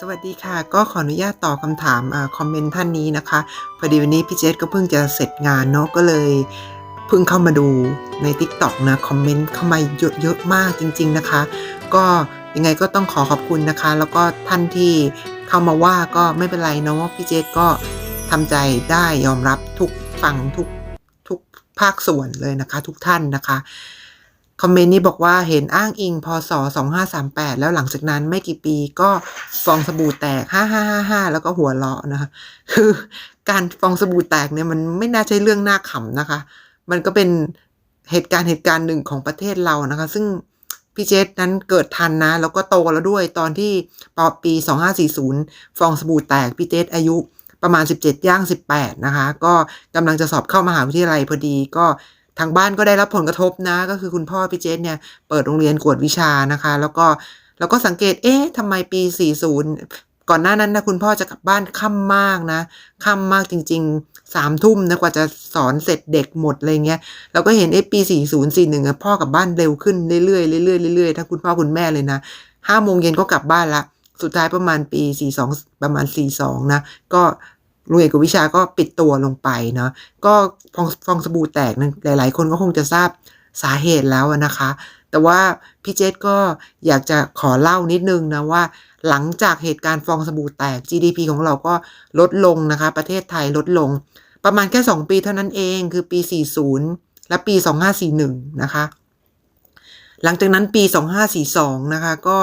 สวัสดีค่ะ ก็ขออนุญาตตอบคำถามอคอมเมนต์ท่านนี้นะคะ พอดีวันนี้พี่เจษก็เพิ่งจะเสร็จงานเนาะก็เลยเพิ่งเข้ามาดูใน TikTok นะคอมเมนต์เข้ามาเยอะๆมากจริง ๆนะคะ ก็ยังไงก็ต้องขอขอบคุณนะคะ แล้วก็ท่านที่เข้ามาว่าก็ไม่เป็นไรเนาะพี่เจษก็ทำใจได้ยอมรับทุกฝั่งทุกทุกภาคส่วนเลยนะคะ ทุกท่านนะคะ คอมเมนต์นี้บอกว่าเห็นอ้างอิงพศ 2538 แล้วหลังจากนั้นไม่กี่ปีก็ฟองสบู่แตก 5555 แล้วก็หัวเราะนะคะ คือการฟองสบู่แตกเนี่ยมันไม่น่าใช่เรื่องน่าขำนะคะ มันก็เป็นเหตุการณ์เหตุการณ์หนึ่งของประเทศเรานะคะ ซึ่งพี่เจษนั้นเกิดทันนะ แล้วก็โตแล้วด้วยตอนที่ปอปี 2540 ฟองสบู่แตก พี่เจษอายุประมาณ 17 ย่าง 18 นะคะ ก็กำลังจะสอบเข้ามหาวิทยาลัยพอดีก็ ทางบ้านก็ได้รับผลกระทบนะ ก็คือคุณพ่อพี่เจษเนี่ยเปิดโรงเรียนกวดวิชานะคะ แล้วก็แล้วก็สังเกตเอ๊ะทำไมปี 40 ก่อนหน้านั้นนะคุณพ่อจะกลับบ้านค่ำมากนะค่ำมากจริงๆสามทุ่มนะกว่าจะสอนเสร็จเด็กหมดอะไรเงี้ยเราก็เห็นเอ๊ะปี 40 41อะพ่อกลับบ้านเร็วขึ้นเรื่อยๆเรื่อยๆเรื่อยๆถ้าคุณพ่อคุณแม่เลยนะห้าโมงเย็นก็กลับบ้านละสุดท้ายประมาณปี 42 ประมาณ 42 นะ ก็ โรงเรียนกวดวิชาก็ปิดตัวลงไปเนาะก็ฟองฟองสบู่แตกนั้นหลาย ๆ คนก็คงจะทราบสาเหตุแล้วนะคะ แต่ว่าพี่เจษก็อยากจะขอเล่านิดนึงนะว่า หลังจากเหตุการณ์ฟองสบู่แตก GDP ของเราก็ลดลงนะคะ ประเทศไทยลดลง ประมาณแค่ 2 ปีเท่านั้นเองคือปี 40 และปี 2541 นะคะ หลังจากนั้นปี 2542 นะคะ ก็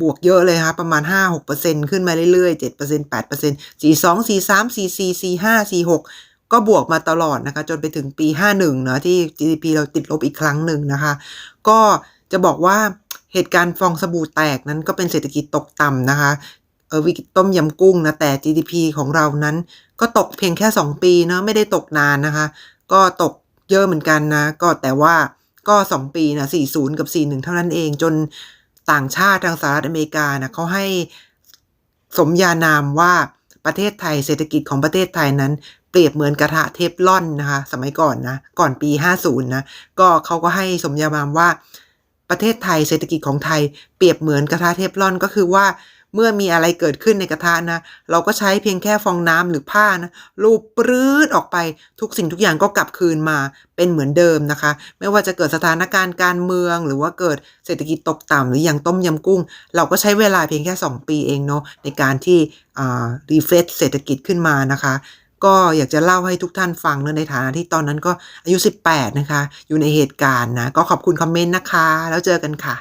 บวกเยอะเลยค่ะประมาณ 5-6%ขึ้นมาเรื่อยๆ 7% 8% 42 43 44 45 46 ก็บวกมาตลอดนะคะ จนไปถึงปี 51 เนาะที่ GDP เราติดลบอีกครั้งหนึ่งนะคะ ก็จะบอกว่าเหตุการณ์ฟองสบู่แตกนั้นก็เป็นเศรษฐกิจตกต่ำนะคะเออวิกฤตต้มยำกุ้งนะ แต่ GDP ของเรานั้น ก็ตกเพียงแค่ 2 ปีเนาะไม่ได้ตกนานนะคะ ก็ตกเยอะเหมือนกันนะ ก็แต่ว่าก็ 2 ปีนะ40 กับ 41 เท่านั้นเองจน ต่างชาติทางสหรัฐอเมริกานะเขาให้สมญานามว่าประเทศไทยเศรษฐกิจของประเทศไทยนั้น เปรียบเหมือนกระทะเทฟลอนนะคะ สมัยก่อนนะ ก่อนปี 50 นะ ก็เขาก็ให้สมญานามว่าประเทศไทยเศรษฐกิจของไทย เปรียบเหมือนกระทะเทฟลอนก็คือว่า เมื่อมีอะไรเกิดขึ้นในกระทะนะ เราก็ใช้เพียงแค่ฟองน้ำหรือผ้านะลูบปรื้ดออกไปทุกสิ่งทุกอย่างก็กลับคืนมาเป็นเหมือนเดิมนะคะ ไม่ว่าจะเกิดสถานการณ์การเมือง หรือว่าเกิดเศรษฐกิจตกต่ำหรืออย่างต้มยำกุ้ง เราก็ใช้เวลาเพียงแค่ 2 ปีเองเนาะในการที่อ่ารีเฟซเศรษฐกิจขึ้นมานะคะก็อยากจะเล่าให้ทุกท่านฟังเนื่องในฐานะที่ตอนนั้นก็อายุ 18 นะคะ อยู่ในเหตุการณ์นะ ก็ขอบคุณคอมเมนต์นะคะ แล้วเจอกันค่ะ